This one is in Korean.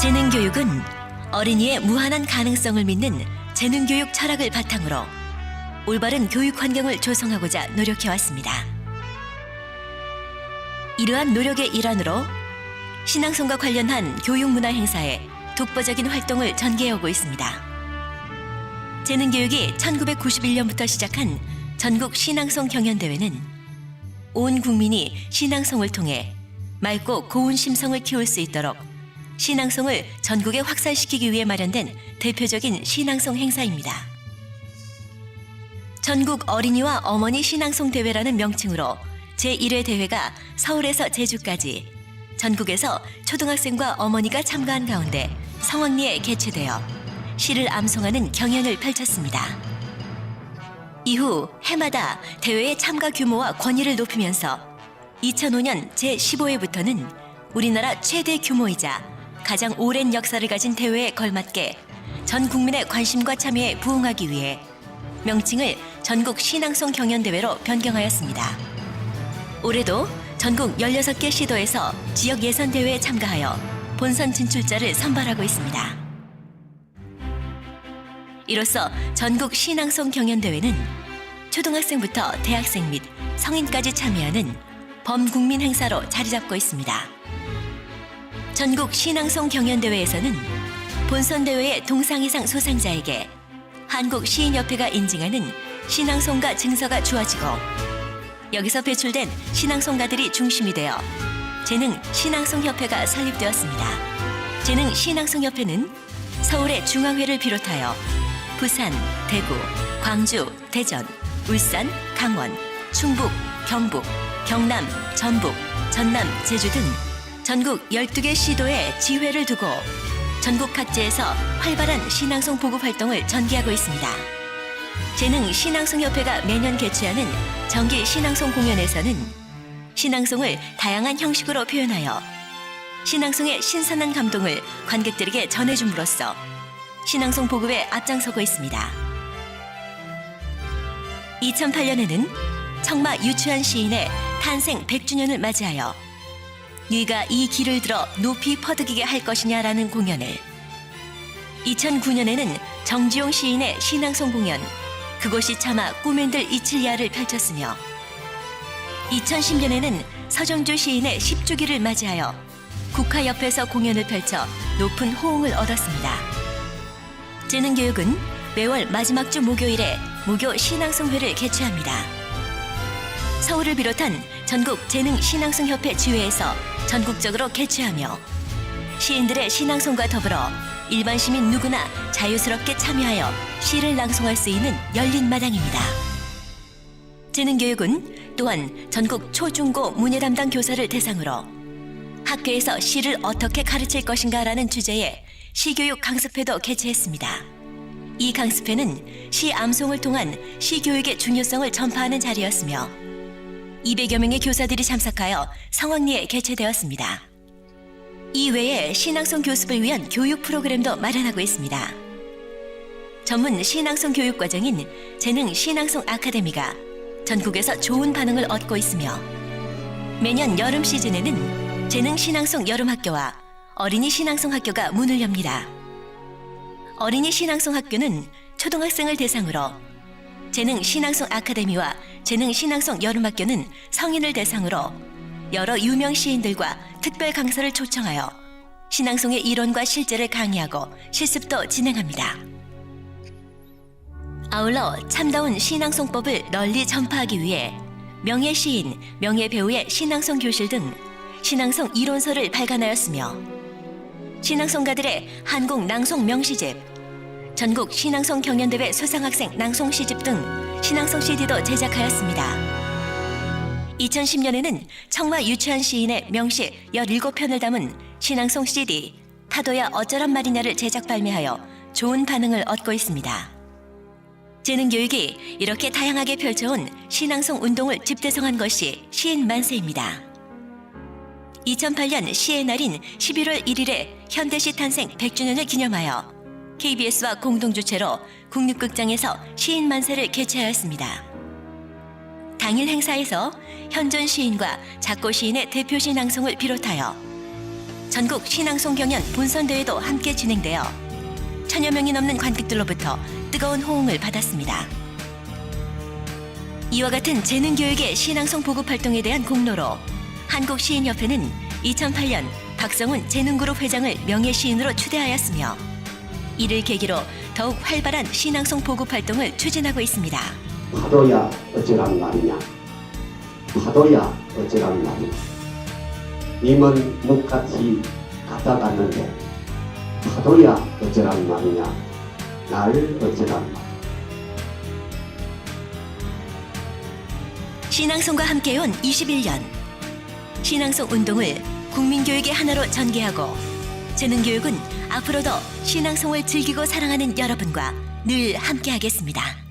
재능교육은 어린이의 무한한 가능성을 믿는 재능교육 철학을 바탕으로 올바른 교육 환경을 조성하고자 노력해왔습니다. 이러한 노력의 일환으로 신앙송과 관련한 교육문화 행사에 독보적인 활동을 전개해오고 있습니다. 재능교육이 1991년부터 시작한 전국 신앙송 경연대회는 온 국민이 신앙송을 통해 맑고 고운 심성을 키울 수 있도록 신앙송을 전국에 확산시키기 위해 마련된 대표적인 신앙송 행사입니다. 전국 어린이와 어머니 신앙송 대회라는 명칭으로 제1회 대회가 서울에서 제주까지 전국에서 초등학생과 어머니가 참가한 가운데 성황리에 개최되어 시를 암송하는 경연을 펼쳤습니다. 이후 해마다 대회의 참가 규모와 권위를 높이면서 2005년 제15회부터는 우리나라 최대 규모이자 가장 오랜 역사를 가진 대회에 걸맞게 전 국민의 관심과 참여에 부응하기 위해 명칭을 전국 신앙송 경연대회로 변경하였습니다. 올해도 전국 16개 시도에서 지역 예선 대회에 참가하여 본선 진출자를 선발하고 있습니다. 이로써 전국 신앙송 경연대회는 초등학생부터 대학생 및 성인까지 참여하는 범국민 행사로 자리 잡고 있습니다. 전국 신앙송 경연대회에서는 본선 대회의 동상 이상 소상자에게 한국 시인협회가 인증하는 신앙송가 증서가 주어지고 여기서 배출된 신앙송가들이 중심이 되어 재능 신앙송협회가 설립되었습니다. 재능 신앙송협회는 서울의 중앙회를 비롯하여 부산, 대구, 광주, 대전, 울산, 강원, 충북, 경북, 경남, 전북, 전남, 제주 등 전국 12개 시도에 지회를 두고 전국 각지에서 활발한 신앙송 보급 활동을 전개하고 있습니다. 재능 신앙송협회가 매년 개최하는 정기 신앙송 공연에서는 신앙송을 다양한 형식으로 표현하여 신앙송의 신선한 감동을 관객들에게 전해줌으로써 신앙송 보급에 앞장서고 있습니다. 2008년에는 청마 유추한 시인의 탄생 100주년을 맞이하여 네가 이 길을 들어 높이 퍼득이게 할 것이냐라는 공연을 2009년에는 정지용 시인의 신앙송 공연 그곳이 차마 꿈엔들 이칠리아를 펼쳤으며 2010년에는 서정주 시인의 10주기를 맞이하여 국화 옆에서 공연을 펼쳐 높은 호응을 얻었습니다. 재능교육은 매월 마지막 주 목요일에 무교 신앙송회를 개최합니다. 서울을 비롯한 전국 재능 신앙송협회 지회에서 전국적으로 개최하며 시인들의 신앙송과 더불어 일반 시민 누구나 자유스럽게 참여하여 시를 낭송할 수 있는 열린 마당입니다. 재능교육은 또한 전국 초중고 문예 담당 교사를 대상으로 학교에서 시를 어떻게 가르칠 것인가라는 주제의 시교육 강습회도 개최했습니다. 이 강습회는 시 암송을 통한 시 교육의 중요성을 전파하는 자리였으며 200여 명의 교사들이 참석하여 성황리에 개최되었습니다. 이외에 신앙송 교습을 위한 교육 프로그램도 마련하고 있습니다. 전문 신앙송 교육 과정인 재능 신앙송 아카데미가 전국에서 좋은 반응을 얻고 있으며 매년 여름 시즌에는 재능 신앙송 여름학교와 어린이 신앙송 학교가 문을 엽니다. 어린이 신앙송 학교는 초등학생을 대상으로 재능 신앙송 아카데미와 재능 신앙송 여름학교는 성인을 대상으로 여러 유명 시인들과 특별 강사를 초청하여 신앙송의 이론과 실제를 강의하고 실습도 진행합니다. 아울러 참다운 신앙송법을 널리 전파하기 위해 명예 시인, 명예 배우의 신앙송 교실 등 신앙송 이론서를 발간하였으며 신앙송가들의 한국 낭송 명시집, 전국 신앙송 경연대회 수상학생 낭송 시집 등 신앙송 CD도 제작하였습니다. 2010년에는 청마 유치한 시인의 명시 17편을 담은 신앙송 CD 파도야 어쩌란 말이냐를 제작 발매하여 좋은 반응을 얻고 있습니다. 재능교육이 이렇게 다양하게 펼쳐온 신앙송 운동을 집대성한 것이 시인 만세입니다. 2008년 시의 날인 11월 1일에 현대시 탄생 100주년을 기념하여 KBS와 공동 주최로 국립극장에서 시인 만세를 개최하였습니다. 당일 행사에서 현존 시인과 작고 시인의 대표 신앙송을 비롯하여 전국 신앙송 경연 본선 대회도 함께 진행되어 천여 명이 넘는 관객들로부터 뜨거운 호응을 받았습니다. 이와 같은 재능 교육의 신앙송 보급 활동에 대한 공로로 한국 시인협회는 2008년 박성훈 재능그룹 회장을 명예 시인으로 추대하였으며 이를 계기로 더욱 활발한 신앙송 보급 활동을 추진하고 있습니다. 파도야 어쩌란 말이냐? 파도야 어쩌란 말이냐? 님은 묵같이 가다갔는데 파도야 어쩌란 말이냐? 날 어쩌란 말? 신앙송과 함께해온 21년. 신앙송 운동을 국민교육의 하나로 전개하고 재능교육은 앞으로도 신앙송을 즐기고 사랑하는 여러분과 늘 함께하겠습니다.